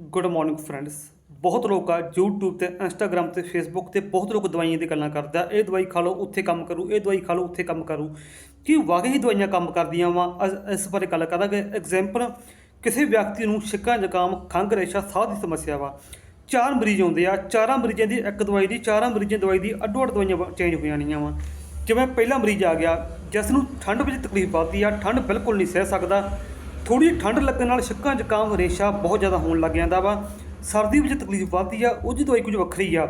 Good morning friends ਬਹੁਤ ਲੋਕ ਆ YouTube ਤੇ Instagram ਤੇ Facebook ਤੇ ਬਹੁਤ ਲੋਕ ਦਵਾਈਆਂ ਦੀ ਗੱਲਾਂ ਕਰਦੇ ਇਹ ਦਵਾਈ ਖਾ ਲਓ, ਉੱਥੇ ਕੰਮ ਕਰੂ, ਇਹ ਦਵਾਈ ਖਾ ਲਓ, ਉੱਥੇ ਕੰਮ ਕਰੂ। ਕੀ ਵਾਕਈ ਦਵਾਈਆਂ ਕੰਮ ਕਰਦੀਆਂ ਵਾ? ਇਸ ਬਾਰੇ ਗੱਲ ਕਰਾਂਗੇ। ਐਗਜ਼ਾਮਪਲ ਕਿਸੇ ਵਿਅਕਤੀ ਨੂੰ ਛਿੱਕਾ, ਜ਼ੁਕਾਮ, ਖੰਘ, ਰੇਸ਼ਾ ਸਾਹ ਦੀ ਸਮੱਸਿਆ ਵਾ। ਚਾਰ ਮਰੀਜ਼ ਆਉਂਦੇ ਆ। ਚਾਰਾਂ ਮਰੀਜ਼ਾਂ ਦੀ ਇੱਕ ਦਵਾਈ ਦੀ, ਚਾਰਾਂ ਮਰੀਜ਼ਾਂ ਦਵਾਈ ਦੀ ਅੱਡੋ ਅੱਡ ਦਵਾਈਆਂ ਚੇਂਜ ਹੋ ਜਾਣੀਆਂ ਵਾ। ਜਿਵੇਂ ਪਹਿਲਾ ਮਰੀਜ਼ ਆ ਗਿਆ ਜਿਸ ਨੂੰ ਠੰਡ ਵਿੱਚ ਤਕਲੀਫ ਆਉਂਦੀ ਆ, ਠੰਡ ਬਿਲਕੁਲ ਨਹੀਂ ਸਹਿ ਸਕਦਾ। ਥੋੜੀ ਠੰਡ ਲੱਗਣ ਨਾਲ ਛਿੱਕਾਂ ਜ਼ੁਕਾਮ ਰੇਸ਼ਾ ਬਹੁਤ ਜ਼ਿਆਦਾ ਹੋਣ ਲੱਗ ਜਾਂਦਾ ਵਾ। ਸਰਦੀ ਵਿੱਚ ਤਕਲੀਫ ਵੱਧਦੀ ਆ ਉਹਦੀ ਦਵਾਈ ਕੁਝ ਵੱਖਰੀ ਆ।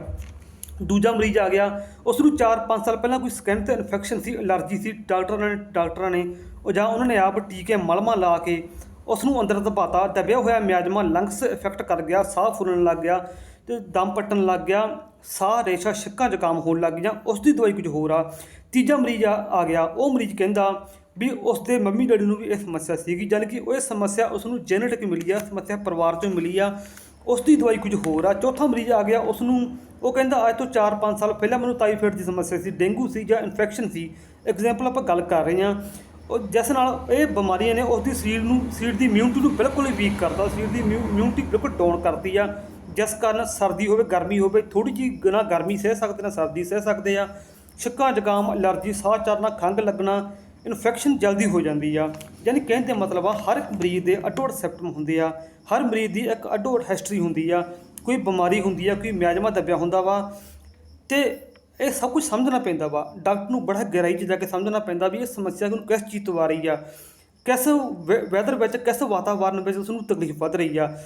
ਦੂਜਾ ਮਰੀਜ਼ ਆ ਗਿਆ ਉਸ ਨੂੰ 4-5 ਸਾਲ ਪਹਿਲਾਂ ਕੋਈ ਸਕਿਨ ਤੇ ਇਨਫੈਕਸ਼ਨ ਸੀ, ਅਲਰਜੀ ਸੀ, ਡਾਕਟਰਾਂ ਨੇ ਡਾਕਟਰਾਂ ਨੇ, ਉਹ ਜਾਂ ਉਹਨਾਂ ਨੇ ਆਪ ਟੀਕੇ ਮਲਮਾ ਲਾ ਕੇ ਉਸ ਨੂੰ ਅੰਦਰ ਦਬਾਤਾ, ਦਬਿਆ ਹੋਇਆ ਮਿਆਜਮਾ ਲੰਗਸ ਇਫੈਕਟ ਕਰ ਗਿਆ, ਸਾਹ ਫੁੱਲਣ ਲੱਗ ਗਿਆ ਤੇ ਦਮ ਪੱਟਣ ਲੱਗ ਗਿਆ, ਸਾਹ ਰੇਸ਼ਾ ਛਿੱਕਾਂ ਜ਼ੁਕਾਮ ਹੋਣ ਲੱਗ ਗਿਆ ਉਸ ਦੀ ਦਵਾਈ ਕੁਝ ਹੋਰ ਆ। ਤੀਜਾ ਮਰੀਜ਼ ਆ ਆ ਗਿਆ, ਉਹ ਮਰੀਜ਼ ਕਹਿੰਦਾ ਵੀ ਉਸ ਦੇ ਮੰਮੀ ਡੈਡੀ ਨੂੰ ਵੀ ਇਹ ਸਮੱਸਿਆ ਸੀਗੀ, ਜਾਣੀ ਕਿ ਉਹ ਇਹ ਸਮੱਸਿਆ ਉਸ ਨੂੰ ਜੈਨੇਟਿਕ ਮਿਲੀ ਆ, ਸਮੱਸਿਆ ਪਰਿਵਾਰ ਚੋਂ ਮਿਲੀ ਆ ਉਸ ਦੀ ਦਵਾਈ ਕੁਝ ਹੋਰ ਆ, ਚੌਥਾ ਮਰੀਜ਼ ਆ ਗਿਆ ਉਸ ਨੂੰ ਉਹ ਕਹਿੰਦਾ ਅੱਜ ਤੋਂ 4-5 ਸਾਲ ਪਹਿਲਾਂ ਮੈਨੂੰ ਟਾਈਫਾਇਡ ਦੀ ਸਮੱਸਿਆ ਸੀ, ਡੇਂਗੂ ਸੀ ਜਾਂ ਇਨਫੈਕਸ਼ਨ ਸੀ ਐਗਜ਼ਾਮਪਲ ਆਪਾਂ ਗੱਲ ਕਰ ਰਹੇ ਹਾਂ, ਉਹ ਜਿਸ ਨਾਲ ਇਹ ਬਿਮਾਰੀਆਂ ਨੇ ਉਸ ਦੀ ਸਰੀਰ ਨੂੰ, ਸਰੀਰ ਦੀ ਇਮਿਊਨਿਟੀ ਨੂੰ ਬਿਲਕੁਲ ਹੀ ਵੀਕ ਕਰਦਾ ਸਰੀਰ ਦੀ ਇਮਿਊਨਿਟੀ ਬਿਲਕੁਲ ਡਾਊਨ ਕਰਦੀ ਆ, ਜਿਸ ਕਾਰਨ ਸਰਦੀ ਹੋਵੇ, ਗਰਮੀ ਹੋਵੇ ਥੋੜੀ ਜਿਹੀ ਨਾ ਗਰਮੀ ਸਹਿ ਸਕਦੇ ਨਾ, ਸਰਦੀ ਸਹਿ ਸਕਦੇ ਆ, ਛਿੱਕਾਂ, ਜ਼ੁਕਾਮ ਅਲਰਜੀ ਸਾਹ ਚੜਨਾ ਖੰਘ ਲੱਗਣਾ ਇਨਫੈਕਸ਼ਨ ਜਲਦੀ ਹੋ ਜਾਂਦੀ ਆ। ਯਾਨੀ ਕਹਿਣ ਦਾ ਮਤਲਬ ਆ, ਹਰ ਇੱਕ ਮਰੀਜ਼ ਦੇ ਅੱਡੋ ਸਿਪਟਮ ਹੁੰਦੇ ਆ। ਹਰ ਮਰੀਜ਼ ਦੀ ਇੱਕ ਅਡੋਟ ਹਿਸਟਰੀ ਹੁੰਦੀ ਆ। ਕੋਈ ਬਿਮਾਰੀ ਹੁੰਦੀ ਆ, ਕੋਈ ਮਿਆਜਮਾ ਦੱਬਿਆ ਹੁੰਦਾ ਵਾ। ਤੇ ਇਹ ਸਭ ਕੁਝ ਸਮਝਣਾ ਪੈਂਦਾ ਵਾ। ਡਾਕਟਰ ਨੂੰ ਬੜਾ ਗਹਿਰਾਈ 'ਚ ਜਾ ਕੇ ਸਮਝਣਾ ਪੈਂਦਾ ਵੀ ਇਹ ਸਮੱਸਿਆ ਨੂੰ ਕਿਸ ਚੀਜ਼ ਤੋਂ ਆ ਰਹੀ ਆ। ਕਿਸ ਵੈਦਰ ਵਿੱਚ, ਕਿਸ ਵਾਤਾਵਰਨ ਵਿੱਚ ਉਸ ਨੂੰ ਤਕਲੀਫ ਵੱਧ ਰਹੀ ਆ।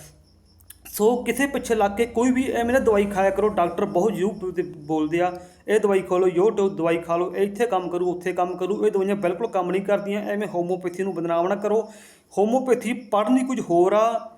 ਸੋ ਕਿਸੇ ਪਿੱਛੇ ਲੱਗ ਕੇ ਕੋਈ ਵੀ ਐਵੇਂ ਨਾ ਦਵਾਈ ਖਾਇਆ ਕਰੋ, ਡਾਕਟਰ ਬਹੁਤ YouTube ਤੇ ਬੋਲਦੇ ਆ, ਇਹ ਦਵਾਈ ਖਾ ਲਓ YouTube ਦਵਾਈ ਖਾ ਲਓ, ਇਹ ਇੱਥੇ ਕੰਮ ਕਰੂ, ਉੱਥੇ ਕੰਮ ਕਰੂ, ਇਹ ਦਵਾਈਆਂ ਬਿਲਕੁਲ ਕੰਮ ਨਹੀਂ ਕਰਦੀਆਂ, ਐਵੇਂ ਹੋਮੋਪੈਥੀ ਨੂੰ ਬਦਨਾਮ ਨਾ ਕਰੋ। ਹੋਮੋਪੈਥੀ ਪੜ੍ਹਨੀ ਕੁਝ ਹੋਰ ਆ